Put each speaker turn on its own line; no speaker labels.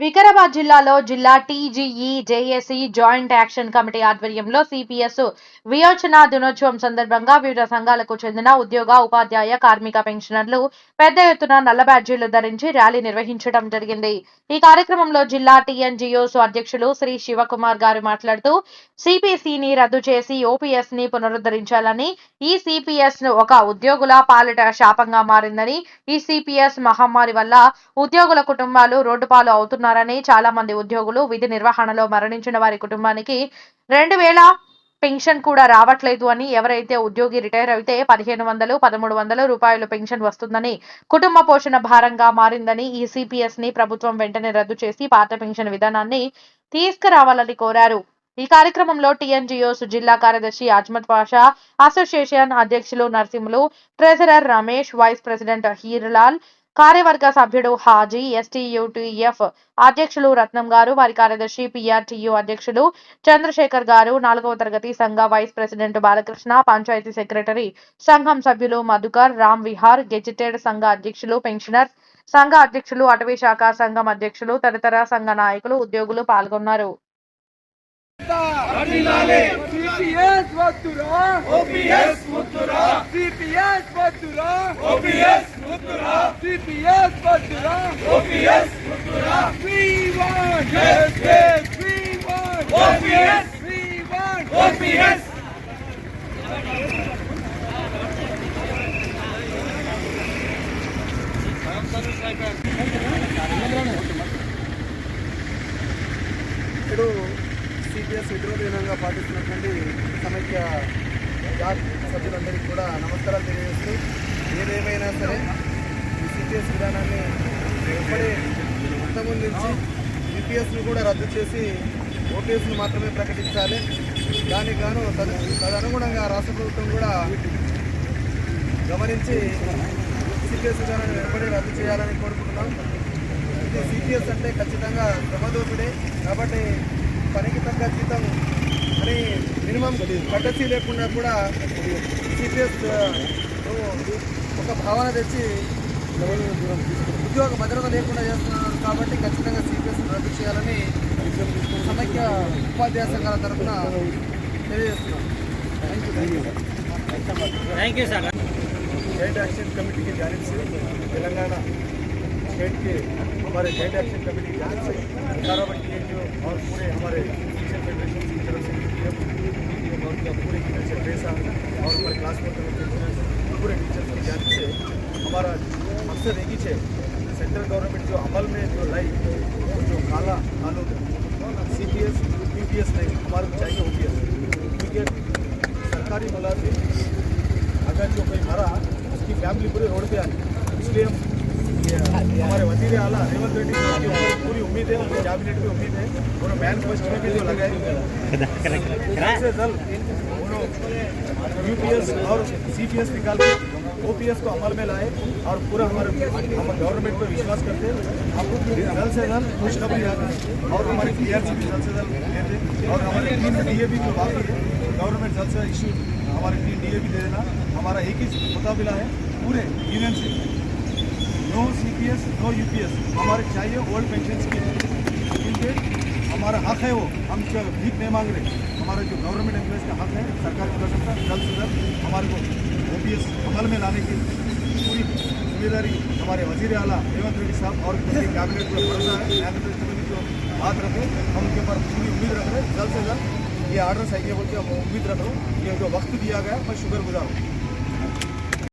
వికారాబాద్ జిల్లాలో జిల్లా TGE JAC joint action committee ఆధ్వర్యంలో సిపిఎస్ వియోచన దినోత్సవం సందర్భంగా వివిధ సంఘాలకు చెందిన ఉద్యోగ ఉపాధ్యాయ కార్మిక పెన్షనర్లు పెద్ద ఎత్తున నల్ల బ్యాడ్జీలు ధరించి ర్యాలీ నిర్వహించడం జరిగింది. ఈ కార్యక్రమంలో జిల్లా టీఎన్జిఓస్ అధ్యక్షులు శ్రీ శివకుమార్ గారు మాట్లాడుతూ సిపిసిని రద్దు చేసి ఓపీఎస్ని పునరుద్ధరించాలని ఈ సిపిఎస్ ఒక ఉద్యోగుల పాలిట శాపంగా మారిందని ఈ సిపిఎస్ మహమ్మారి వల్ల ఉద్యోగుల కుటుంబాలు రోడ్డుపాలు చేస్తున్నారని చాలా మంది ఉద్యోగులు విధి నిర్వహణలో మరణించిన వారి కుటుంబానికి రెండు వేల పెన్షన్ కూడా రావట్లేదు అని ఎవరైతే ఉద్యోగి రిటైర్ అయితే పదిహేను వందలు పదమూడు వందల రూపాయలు పెన్షన్ వస్తుందని కుటుంబ పోషణ భారంగా మారిందని ఈ సిపిఎస్ని ప్రభుత్వం వెంటనే రద్దు చేసి పాత పెన్షన్ విధానాన్ని తీసుకురావాలని కోరారు. ఈ కార్యక్రమంలో టీఎన్జిఓస్ జిల్లా కార్యదర్శి అజ్మత్ పాషా అసోసియేషన్ అధ్యక్షులు Narasimhulu treasurer Ramesh vice president Hirlal కార్యవర్గ సభ్యుడు హాజీ ఎస్టీయూటీఎఫ్ అధ్యక్షులు రత్నం గారు వారి కార్యదర్శి పిఆర్టీయు అధ్యక్షులు చంద్రశేఖర్ గారు నాలుగవ తరగతి సంఘ vice president Balakrishna panchayat secretary సంఘం సభ్యులు మధుకర్ రామ్ విహార్ గెజిటెడ్ సంఘ అధ్యక్షులు పెన్షనర్స్ సంఘ అధ్యక్షులు అటవీ శాఖ సంఘం అధ్యక్షులు తదితర సంఘ నాయకులు ఉద్యోగులు పాల్గొన్నారు.
ఓపీఎస్
సిపిఎస్ వద్దురా
ఓపీఎస్ ముద్దురా
సిపిఎస్ వద్దురా
ఓపీఎస్ ముద్దురా
We want
Justice.
We want
OPS.
We want
OPS
ఇప్పుడు సిపిఎస్ విద్రోహ దినంగా పాటిస్తున్నటువంటి సమైక్య జాబ్ సభ్యులందరికీ కూడా నమస్కారాలు తెలియజేస్తూ ఏదేమైనా సరే ఈ విధానాన్ని ఎప్పుడే అంతమొందించి యూపీఎస్ను కూడా రద్దు చేసి ఓపీఎస్ను మాత్రమే ప్రకటించాలి. దానికి గాను తద తదనుగుణంగా రాష్ట్ర ప్రభుత్వం కూడా గమనించి సిపిఎస్ విధానాన్ని వెంబడి రద్దు చేయాలని కోరుకుంటున్నాం. ఇది సిపిఎస్ అంటే ఖచ్చితంగా శ్రమదోపిడే. కాబట్టి పనికి తగ్గ జీతం అని మినిమం కట్టసీ లేకుండా కూడా సిపిఎస్ ఒక భావన తెచ్చి ఉద్యోగ భద్రత లేకుండా చేస్తున్నారు కాబట్టి ఖచ్చితంగా సిపిఎస్ రద్దు చేయాలని సమైక్య ఉపాధ్యాయ సంఘాల తరఫున తెలియజేస్తున్నాం thank you joint action committee की जानिब से तेलंगाना स्टेट के हमारे जॉइंट एक्शन कमेटी की जानिब से कारावट के जो और पूरे हमारे मकसद एक ही है सेंट्रल गवर्नमेंट जो अमल में जो लाई जो काला कानून C P S U P S नहीं हमारे को चाहिए ओ पी एस क्योंकि सरकारी मुलाजिम अगर जो कोई मरा उसकी फैमिली पूरी रोड पे आ गई इसलिए हम हमारे वज़ीर आला रेवंत रेड्डी साहब की पूरी उम्मीद है उनके कैबिनेट में उम्मीद है और मैन फ़र्स्ट में भी जो लगाए जल्द यूपीएस और सीपीएस निकाल के ओपीएस को अमल में लाए और पूरा हमारे हम गवर्नमेंट पर विश्वास करते हैं। हम जल्द से जल्द खुशखबरी आती और हमारी पी भी जल्द से जल्द देते और हमारे तीन डी ए भी जो बाकी है गवर्नमेंट जल्द से इशू हमारे तीन डी ए भी दे देना। हमारा एक ही मुकाबला है पूरे यूनियन से। No C P S no U P S हमारे चाहिए ओल्ड पेंशन स्कीम हमारा हक है वो। हम भीख नहीं मांग रहे? हमारा जो गवर्नमेंट एम्प्लॉयज़ का हक है, सरकारी का जल्द से जल्द हमारे को ओ पी एस अमल में लाने की पूरी ज़िम्मेदारी हमारे वज़ीर आला रेवंत रेड्डी साहब और कैबिनेट पर भरोसा है। न्याय मंत्री जो बात रखे, हम उनके ऊपर पूरी उम्मीद रख। रहे हैं जल्द से जल्द ये आर्डर चाहिए बोल के हम उम्मीद रख रहा हूँ। ये जो वक्त दिया गया मैं शुक्र गुजार हूँ।